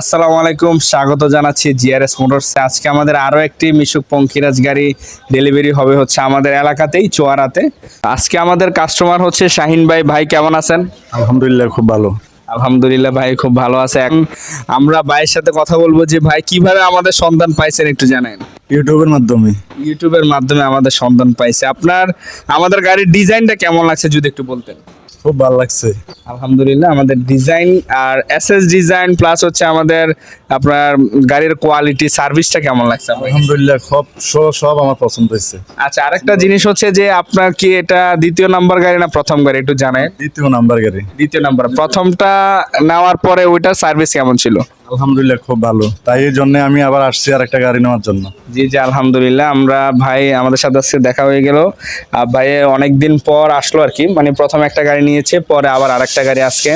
আসসালামু আলাইকুম স্বাগত জানাচ্ছি জিআরএস মোটরসে আজকে আমাদের আরও একটি মিশুক পঙ্কিরাজ গাড়ি ডেলিভারি হবে হচ্ছে আমাদের এলাকাতেই চোয়ারাতে। আজকে আমাদের কাস্টমার হচ্ছে শাহিন ভাই। ভাই কেমন আছেন? আলহামদুলিল্লাহ খুব ভালো। আলহামদুলিল্লাহ ভাই খুব ভালো আছে। এখন আমরা ভাইয়ের সাথে কথা বলব যে ভাই কীভাবে আমাদের সন্তান পাইছেন একটু জানেন ইউটিউবের মাধ্যমে। ইউটিউবের মাধ্যমে আমাদের সন্ধান পাইছে। আপনার আমাদের গাড়ির ডিজাইনটা কেমন লাগছে যদি একটু বলতেন? খুব ভালো লাগছে। আলহামদুলিল্লাহ আমাদের ডিজাইন আর এসএস ডিজাইন প্লাস হচ্ছে আমাদের আপনার গাড়ির কোয়ালিটি সার্ভিসটা কেমন লাগছে আলহামদুলিল্লাহ সব সব সব আমার পছন্দ হয়েছে। আচ্ছা আরেকটা জিনিস হচ্ছে যে আপনার কি এটা দ্বিতীয় নাম্বার গাড়ি না প্রথম গাড়ি? একটু জানেন দ্বিতীয় নাম্বার গাড়ি। দ্বিতীয় নাম্বার। প্রথমটা নেওয়ার পরে ওইটার সার্ভিস কেমন ছিল? আলহামদুলিল্লাহ, খুব ভালো। তাই এই জন্য আমি আবার আসছি আর একটা গাড়ি নেওয়ার জন্য। জি জি, আলহামদুলিল্লাহ। আমরা ভাই, আমাদের সাথে আজকে দেখা হয়ে গেল। আর ভাই অনেক দিন পর আসলো আর কি। মানে প্রথম একটা গাড়ি নিয়েছে, পরে আবার আরেকটা গাড়ি আজকে।